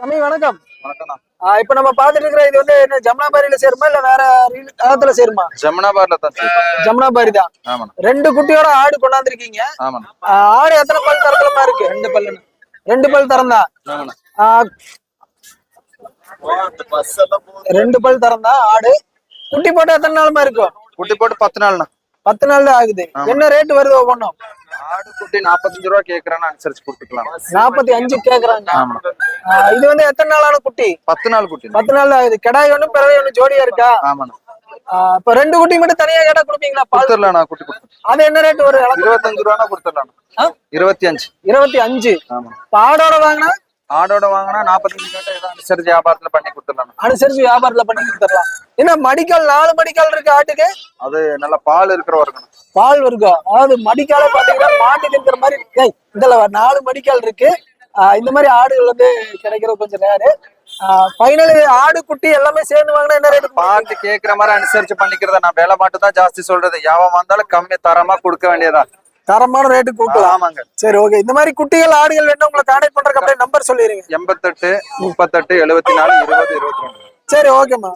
தம்பி வணக்கம். இப்ப நம்ம பாத்துட்டு இருக்கிற இது வந்து என்ன ஜமுனாபாரியில சேருமா இல்ல வேற காலத்துல சேருமா? ஜமுனாபார்ல தான் ஜமுனாபாரி தான். ரெண்டு குட்டியோட ஆடு கொண்டாந்துருக்கீங்க. ஆடு எத்தனை பல் தரத்துலமா இருக்கு? ரெண்டு பல்லு ரெண்டு பல் தரந்தா ரெண்டு பல் தரந்தா ஆடு. குட்டி போட்டு எத்தனை நாளுமா இருக்கும்? குட்டி போட்டு பத்து நாள்ண்ணா. பத்து நாள் தான் ஆகுது. என்ன ரேட் வருது ஒவ்வொன்றும்? ஆடு குட்டி நாற்பத்தஞ்சு ரூபா கேக்குறேன்னு அனுசரிச்சு கொடுத்துக்கலாம். நாற்பத்தி அஞ்சு கேக்குறாங்க. இது வந்து எத்தனை நாளான குட்டி? பத்து நாள் குட்டி. பத்து நாள் ஆகுது. கிடாய் ஒண்ணு பிறவை ஒண்ணு ஜோடியா இருக்கா? ஆமாண்ணா. இப்ப ரெண்டு குட்டி மட்டும் தனியா கேட்டா கொடுப்பீங்களா? பால்? கொடுத்துடலாண்ணா குட்டி அது என்ன ரேட் இளம் இருபத்தஞ்சு ரூபானா கொடுத்துடலாண்ணா ஆ? இருபத்தி அஞ்சு. இருபத்தி அஞ்சு. ஆடோட வாங்கினா? ஆடோட வாங்கினா நாற்பத்தஞ்சு கேட்டா அனுசரிச்சு வியாபாரத்துல பண்ணி கொடுத்துடலாண்ணா அனுசரிச்சு வியாபாரத்துல பண்ணி கொடுத்துடலாம் என்ன மடிக்கால் நாலு மடிக்கால் இருக்கு ஆட்டுக்கு? அது நல்ல பால் இருக்கிற வரைக்கும் பால் இருக்கும் அதாவது மடிக்கால பாத்தீங்கன்னா மாட்டுக்கு இருக்கிற மாதிரி இதுல நாலு மடிக்கால் இருக்கு. இந்த மாதிரி ஆடுகள் வந்து கிடைக்கிறது கொஞ்சம் ரேரு ஃபைனல் ஆடு குட்டி எல்லாமே சேர்ந்து வாங்கினா என்ன ரேட் பார்த்து கேக்குற மாதிரி அனுசரிச்சு பண்ணிக்கிறதா நான்? விலை மட்டும் தான் ஜாஸ்தி சொல்றது. யாவன் வந்தாலும் கம்மி தரமா கொடுக்க வேண்டியதா தரமான ரேட்டு கொடுக்கலாம். ஆமாங்க. சரி ஓகே இந்த மாதிரி குட்டிகள் ஆடுகள் வேணும் உங்களை கான்டாக்ட் பண்றதுக்கு அப்படியே நம்பர் சொல்லிடுங்க. எண்பத்தெட்டு முப்பத்தெட்டு எழுபத்தி நாலு இருபது இருபத்தி ரெண்டு. சரி ஓகேம்மா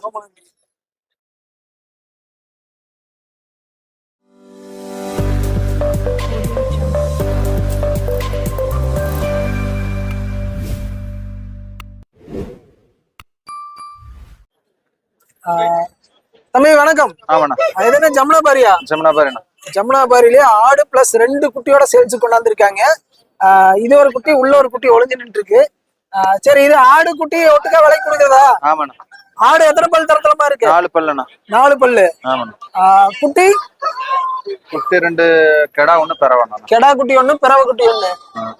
தம்பி வணக்கம். ஆமாண்ணா ஆஹ் இது என்ன ஜமுனாபாரியா? ஜமுனாபாரிண்ணா ஜமுனாபாரிலே ஆடு பிளஸ் ரெண்டு குட்டியோட சேல்ஸ் கொண்டாந்துருக்காங்க. ஆஹ் இது ஒரு குட்டி உள்ள ஒரு குட்டி ஒளிஞ்சு நின்று இருக்கு சரி இது ஆடு குட்டி ஒட்டுக்கா விலை கொடுக்குறதா? ஆமாண்ணா. ஆடு எத்தனை பல் தரத்துலமா இருக்கு? நாலு பல்லுண்ணா. நாலு பல்லு. குட்டி? குட்டி ரெண்டு கெடா ஒண்ணு பெற வேணாம் கெடா குட்டி ஒண்ணு பிறவ குட்டி ஒண்ணு.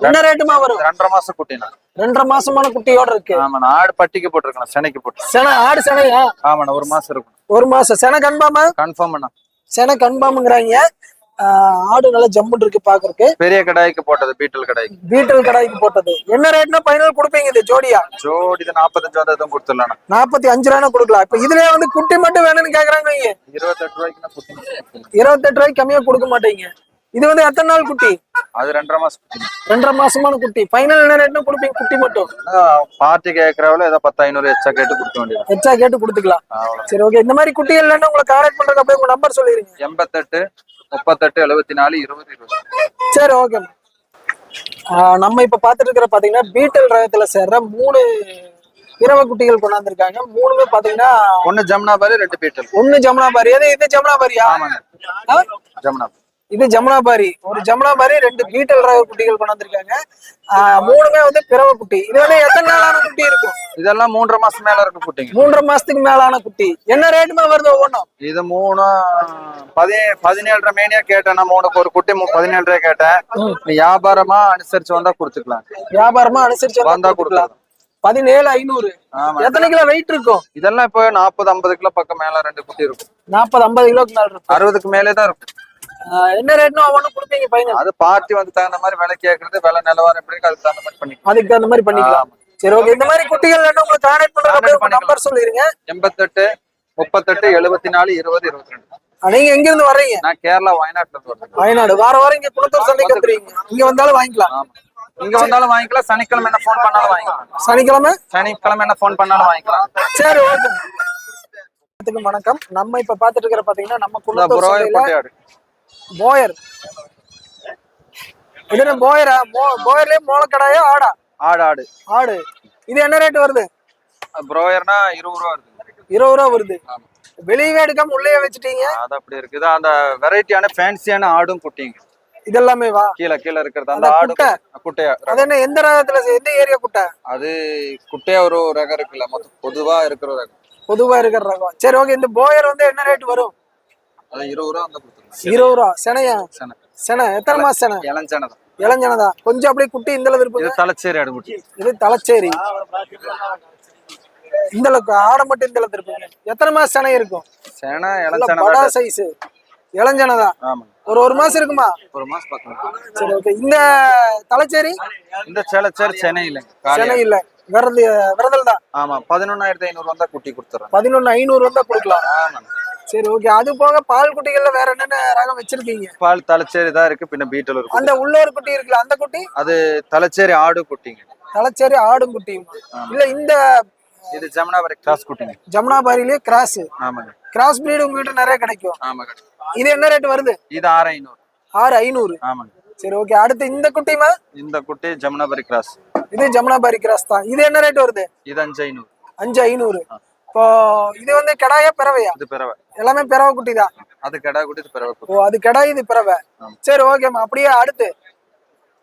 என்ன ரேட்டுமா வரும்? ரெண்டரை மாசம் குட்டிண்ணா. ரெண்டரை மாசமான குட்டியோட இருக்கு. ஆமாண்ணா ஆடு பட்டிக்கு போட்டிருக்கணும் சென்னைக்கு போட்டு. சென ஆடு செனையா? ஆமாண்ணா ஒரு மாசம் இருக்கும். ஒரு மாசம். சென கன்பாமா கன்ஃபார்ம்? பண்ணா சென கன்பாமுங்கிறாங்க ஆஹ் ஆடு நல்லா ஜம்முன்னு இருக்கு பாக்குறதுக்கு. பெரிய கடாய்க்கு போட்டது பீட்டல் கடாய்க்கு. பீட்டல் கடாய்க்கு போட்டது. என்ன ரேட்னா ஃபைனல் கொடுப்பீங்க இது ஜோடியா? ஜோடி இது நாற்பத்தஞ்சு வந்து எதுவும் கொடுத்துடலாண்ணா நாற்பத்தி அஞ்சு ரூபா கொடுக்கலாம். இப்ப இதுலயே வந்து குட்டி மட்டும் வேணும்னு கேக்குறாங்க வைங்க. இருபத்தெட்டு ரூபாய்க்கு குட்டி இருபத்தெட்டு ரூபாய்க்கு கம்மியா கொடுக்க மாட்டீங்க. இது வந்து எத்தனை நாள் குட்டி? அது ரெண்டரை மாசம் குட்டி ரெண்டரை மாசமான குட்டி. ஃபைனல் என்ன ரேட்னு கொடுப்பீங்க குட்டி மட்டும்? பார்ட்டி கேட்கறவள ஏதோ பத்து ஐநூறு எச்சா கேட்டு கொடுக்க வேண்டியது. எச்சா கேட்டு கொடுத்துக்கலாம். சரி ஓகே இந்த மாதிரி குட்டிகள் இல்லைன்னா உங்களை கான்டாக்ட் பண்றதுக்கு அப்படியே உங்க நம்பர் சொல்லிடுங்க. எண்பத்தெட்டு முப்பத்தெட்டு எழுபத்தி நாலு இருபது இருபது. சரி ஓகே நம்ம இப்ப பாத்துட்டு இருக்கிற பாத்தீங்கன்னா பீட்டல் ரகத்துல சேர்ற மூணு இரவ குட்டிகள் கொண்டாந்துருக்காங்க. மூணுமே பாத்தீங்கன்னா ஒண்ணு ஜமுனாபாரி ரெண்டு பீட்டல். ஒண்ணு ஜமுனாபாரி. இது ஜமுனாபாரியா? ஜமுனா இது ஜமுனாபாரி. ஒரு ஜமுனாபாரி ரெண்டு பீட்டல் ரக குட்டிகள் கொண்டாந்துருக்காங்க மூணுமே வந்து பிறவ குட்டி. இது வந்து எத்தனை நாளான குட்டி இருக்கும்? இதெல்லாம் மூன்றரை மாசம் மேல இருக்கு குட்டிங்க. மூன்றரை மாசத்துக்கு மேலான குட்டி. என்ன ரேட்டுமா வருது ஒவ்வொன்றும்? இது மூணு பதி பதினேழரை மேனியா கேட்டேன். மூணுக்கு ஒரு குட்டி பதினேழரை கேட்டேன். வியாபாரமா அனுசரிச்சு வந்தா கொடுத்துக்கலாம். வியாபாரமா அனுசரிச்சு வந்தா கொடுக்கலாம். பதினேழு ஐநூறு. எத்தனை கிலோ வெயிட் இருக்கும்? இதெல்லாம் இப்போ நாற்பது ஐம்பது கிலோ பக்கம் மேல ரெண்டு குட்டி இருக்கும். நாற்பது ஐம்பது கிலோக்கு மேல இருக்கும். அறுபதுக்கு மேலே தான் இருக்கும். என்ன ரேட்னு ஒவ்வொன்றும் கொடுப்பீங்க பையன் அது பார்ட்டி வந்து தகுந்த மாதிரி விலை கேட்கறது விலை நிலவரம் எப்படி அதுக்கு தகுந்த மாதிரி பண்ணி அதுக்கு தகுந்த மாதிரி பண்ணிக்கலாம். சரி ஓகே இந்த மாதிரி குட்டிகள் வேணும் உங்களுக்கு கான்டாக்ட் பண்ணிக்கலாம். நம்பர் சொல்லிருங்க. எண்பத்தெட்டு முப்பத்தெட்டு எழுபத்தி நாலு இருபது இருபத்தி ரெண்டு நீங்க எங்க இருந்து வர்றீங்க? நான் கேரளா வயநாட்டுல இருந்து வரேன் வயநாடு. வார வாரம் இங்க குளத்தூர் சந்தைக்கு வந்துருவீங்க இங்க வந்தாலும் வாங்கிக்கலாம். இங்க வந்தாலும் வாங்கிக்கலாம் சனிக்கிழமை என்ன ஃபோன் பண்ணாலும் வாங்கிக்கலாம். சனிக்கிழமை? சனிக்கிழமை என்ன ஃபோன் பண்ணாலும் வாங்கிக்கலாம். சரி ஓகே வணக்கம். நம்ம இப்ப பாத்துட்டு இருக்கிற பாத்தீங்கன்னா நம்ம குளத்தூர் போயர் இது என்ன போயரா போயர்லயே மோளக்கடாயா ஆடா ஆடு ஆடு ஆடு இது என்ன ரேட் வருது புரோயர்னா இருபது ரூபா இருக்கு இருபது ரூபா வருது. வெளியவே எடுக்காம உள்ளே வச்சுட்டீங்க அது அப்படி இருக்குது அந்த வெரைட்டியான ஃபேன்சியான ஆடும் குட்டிங்க இதெல்லாமே வா கீழே கீழே இருக்கிறது அந்த ஆடு குட்டை. குட்டையா அது என்ன எந்த ரகத்துல எந்த ஏரியா குட்டை அது குட்டையா ஒரு ரகம் இருக்குல்ல மொத்தம் பொதுவா இருக்கிற ரகம் பொதுவா இருக்கிற ரகம் சரி ஓகே இந்த போயர் வந்து என்ன ரேட் வரும் இருபது ரூபா வந்து கொடுத்துருங்க. இருபது ரூபா. செனையா செனை செனை எத்தனை மாசம் செனை இளஞ்சனை தான் இளஞ்சனதா? கொஞ்சம் அப்படியே குட்டி இந்த அளவு இருப்பது தலைச்சேரி ஆடு குட்டி இது தலைச்சேரி. இந்த அளவுக்கு ஆடை மட்டும் இந்த அளவுக்கு இருப்பீங்க எத்தனை மாசம் செனை இருக்கும்? செனை நல்ல இளஞ்சனை படா தான் சைஸ் இளஞ்சனதா? ஆமா ஒரு ஒரு மாசம் இருக்குமா? ஒரு மாசம் பார்க்கணும் சரி ஓகே இந்த தலைச்சேரி? இந்த சேலச்சேரி சென்னை இல்ல. விரது விரதல் தான் ஆமா பதினொன்னாயிரத்தி ஐநூறு வந்தா குட்டி கொடுத்துறேன். பதினொன்னு ஐநூறு வந்தா கொடுக்கலாம். சரி ஓகே அது போக பால் குட்டிகள்ல வேற என்னென்ன ரகம் வச்சிருக்கீங்க? பால் தலைச்சேரி தான் இருக்கு பின்ன பீட்டல் இருக்கு அந்த உள்ளூர் குட்டி இருக்குல்ல அந்த குட்டி? அது தலைச்சேரி ஆடு குட்டிங்க. தலைச்சேரி ஆடும் குட்டியுமா. இல்ல இந்த இது ஜமுனாபரி கிராஸ் குட்டிங்க. ஜமுனாபாரிலேயே கிராஸ். ஆமாங்க. கிராஸ் பிரீடு உங்ககிட்ட நிறைய கிடைக்கும். ஆமாங்க இது என்ன ரேட் வருது? இது ஆறு ஐநூறு. ஆறு ஐநூறு. ஆமாங்க. சரி ஓகே அடுத்து இந்த குட்டிமா இந்த குட்டி ஜமுனாபரி கிராஸ். இது ஜமுனாபாரி கிராஸ் தான். இது என்ன ரேட் வருது? இது அஞ்சு ஐநூறு. அஞ்சு ஐநூறு. இப்போ இது வந்து கிடாயா பிறவையா? இது பிறவை. எல்லாமே பிறவை குட்டி தான். அது கடா குட்டி இது பிறவை ஓ அது கிடா இது பிறவை. சரி ஓகேம்மா அப்படியே அடுத்து.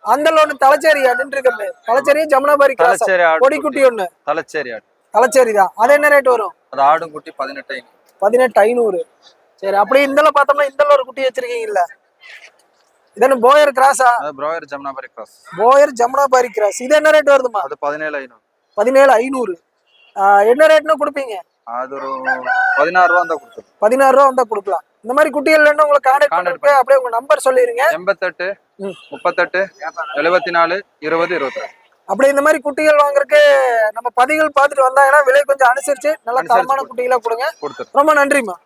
அந்த ஒண்ணு தலைச்சேரி நின்று இருக்கிறது தலைச்சேரி ஜமுனாபாரி கிராஸ் தலைச்சேரி கொடி குட்டி ஒண்ணு. தலைச்சேரி ஆடு. தலைச்சேரி தான். அது என்ன ரேட் வரும்? அது ஆடும் குட்டி பதினெட்டு ஐநூறு. பதினெட்டு ஐநூறு. சரி அப்படியே இந்தல பார்த்தோம்னா இந்தல ஒரு குட்டி வச்சிருக்கீங்கல்ல. இதென்ன போயர் கிராஸா அது Boer Jamunapari cross Boer Jamunapari cross இது என்ன ரேட் வருதுமா அது பதினேழு ஐநூறு. பதினேழு ஐநூறு. என்ன ரேட்னு கொடுப்பீங்க? அது ஒரு பதினாறு ரூபா தான் கொடுத்துரு பதினாறு ரூபா வந்தா கொடுக்கலாம். இந்த மாதிரி குட்டிகள் வேணும் உங்களுக்கு கான்டாக்ட் பண்ணுறதுக்கு அப்படியே உங்க நம்பர் சொல்லிருங்க. எண்பத்தெட்டு. முப்பத்தெட்டு எழுபத்தி நாலு இருபது இருபத்தி அப்படி இந்த மாதிரி குட்டிகள் வாங்குறதுக்கு நம்ம பதிகள் பார்த்துட்டு வந்தாங்கன்னா விலை கொஞ்சம் அனுசரிச்சு நல்ல தரமான குட்டிகளா கொடுங்க. ரொம்ப நன்றிம்மா.